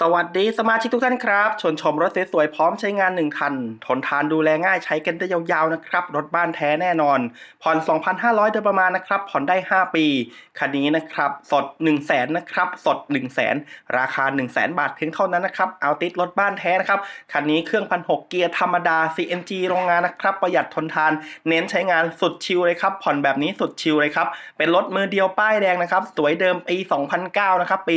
สวัสดีสมาชิกทุกท่านครับชวนชมรถสวยๆพร้อมใช้งาน 1 คัน ทนทานดูแลง่ายใช้กันได้ยาวๆนะครับ รถบ้านแท้แน่นอน ผ่อน 2,500 โดยประมาณนะครับ ผ่อนได้ 5 ปี คันนี้นะครับ สด 1 0 0 0 0แสนนะครับ สด 1 0 0 0 0แสนราคา 1 0 0 0 0แสนบาทเพียงเท่านั้นนะครับ เอาติดรถบ้านแท้นะครับ คันนี้เครื่องพันหเกียร์ธรรมดา CNG โรงงานนะครับ ประหยัดทนทาน เน้นใช้งานสุดชิลเลยครับ ผ่อนแบบนี้สุดชิลเลยครับ เป็นรถมือเดียวป้ายแดงนะครับ สวยเดิมปี 2009 นะครับ ปี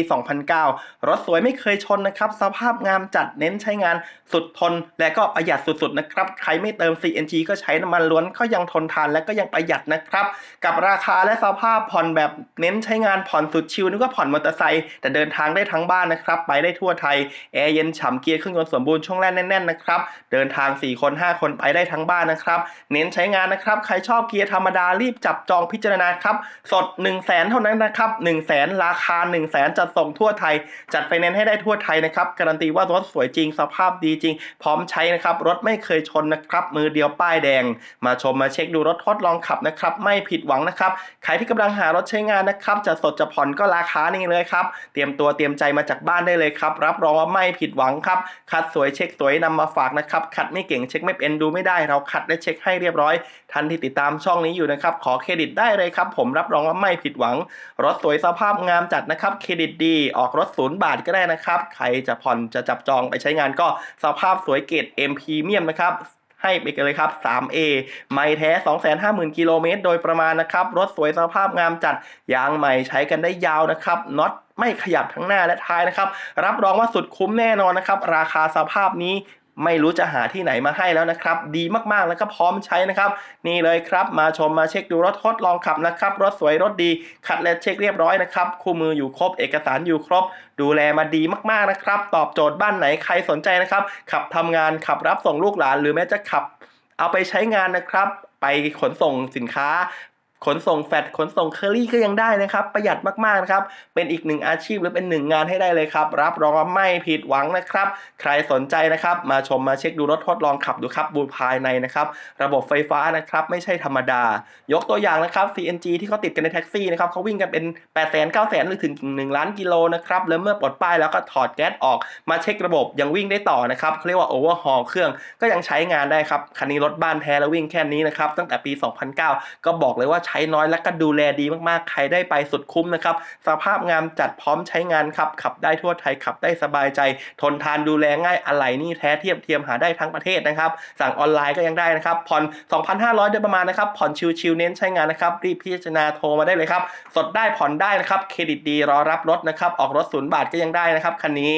2009 รถสวยไม่เคยชนนะครับ สภาพงามจัดเน้นใช้งานสุดทน และก็ประหยัดสุดๆนะครับ ใครไม่เติม CNG ก็ใช้น้ำมันล้วนก็ยังทนทานและก็ยังประหยัดนะครับ กับราคาและสภาพผ่อนแบบเน้นใช้งานผ่อนสุดชิลนึกว่าผ่อนมอเตอร์ไซค์แต่เดินทางได้ทั้งบ้านนะครับ ไปได้ทั่วไทยแอร์เย็นฉ่ำเกียร์เครื่องยนต์สมบูรณ์ช่วงแรกแน่นๆนะครับเดินทาง 4 คน 5 คนไปได้ทั้งบ้านนะครับเน้นใช้งานนะครับใครชอบเกียร์ธรรมดารีบจับจองพิจารณาครับสด 1 0 0 0 0แสนเท่านั้นนะครับ1 0 0 0 0แสนราคา 1 0 0 0 0แสนจัดส่งทั่วไทย จัดไฟแนนซ์ให้ได้ทั่วไทยนะครับการันตีว่ารถสวยจริงสภาพดีจริง พร้อมใช้นะครับรถไม่เคยชนนะครับมือเดียวป้ายแดง มาชมมาเช็คดูรถทดลองขับนะครับไม่ผิดหวังนะครับใครที่กำลังหารถใช้งานนะครับจะสดจะผ่อนก็ราคานี้เลยครับเตรียมตัวเตรียมใจมาจากบ้านได้เลยครับรับรองว่าไม่ผิดหวังครับคัดสวยเช็คสวยนำมาฝากนะครับคัดไม่เก่งเช็คไม่เป็นดูไม่ได้เราคัดและเช็คให้เรียบร้อยท่านที่ติดตามช่องนี้อยู่นะครับขอเครดิตได้เลยครับผมรับรองว่าไม่ผิดหวัง รถสวยสภาพงามจัดนะครับเครดิตดีออกรถศูนย์บาทก็ได้นะครับใครจะผ่อนจะจับจองไปใช้งานก็สภาพสวยเกรด M Premium นะครับให้ไปกันเลยครับ 3A ไม่แท้ 250,000 กิโลเมตร โดยประมาณนะครับ รถสวยสภาพงามจัด ยางใหม่ใช้กันได้ยาวนะครับน็อตไม่ขยับทั้งหน้าและท้ายนะครับ รับรองว่าสุดคุ้มแน่นอนนะครับ ราคาสภาพนี้ ไม่รู้จะหาที่ไหนมาให้แล้วนะครับ ดีมากๆแล้วก็พร้อมใช้นะครับ นี่เลยครับ มาชมมาเช็คดูรถทดลองขับนะครับ รถสวยรถดีคัดและเช็คเรียบร้อยนะครับคู่มืออยู่ครบเอกสารอยู่ครบ ดูแลมาดีมากๆนะครับ ตอบโจทย์บ้านไหนใครสนใจนะครับ ขับทำงานขับรับส่งลูกหลาน หรือแม้จะขับ เอาไปใช้งานนะครับ ไปขนส่งสินค้า ขนส่งแฟดขนส่งเคอรี่ก็ยังได้นะครับ ประหยัดมากๆนะครับ เป็นอีกหนึ่งอาชีพหรือเป็นหนึ่งงานให้ได้เลยครับ รับรองว่าไม่ผิดหวังนะครับ ใครสนใจนะครับ มาชมมาเช็คดูรถทดลองขับดูครับบูภายในนะครับ ระบบไฟฟ้านะครับ ไม่ใช่ธรรมดา ยกตัวอย่างนะครับ CNG ที่เขาติดกันในแท็กซี่นะครับเขาวิ่งกันเป็น 8 0 0 0 0 9 0 0 0 0หรือถึง 1 ล้านกิโลนะครับ แล้วเมื่อปลดป้ายแล้วก็ถอดแก๊สออก มาเช็คระบบยังวิ่งได้ต่อนะครับเขาเรียกว่าโอเวอร์ฮอลเครื่องก็ยังใช้งานได้ครับคันนี้รถบ้านแท้แล้ววิ่งแค่นี้นะครับตั้งแต่ปี 2009 ก็บอกเลยว่าใช้น้อยและก็ดูแลดีมากๆ ใครได้ไปสุดคุ้มนะครับ สภาพงามจัดพร้อมใช้งานครับ ขับได้ทั่วไทยขับได้สบายใจ ทนทานดูแลง่ายอะไหล่นี่แท้เทียบเทียมหาได้ทั้งประเทศนะครับ สั่งออนไลน์ก็ยังได้นะครับ ผ่อน 2,500โดยประมาณนะครับ ผ่อนชิวๆเน้นใช้งานนะครับ รีบพิจารณาโทรมาได้เลยครับ สดได้ผ่อนได้นะครับ เครดิตดีรอรับรถนะครับ ออกรถศูนย์บาทก็ยังได้นะครับคันนี้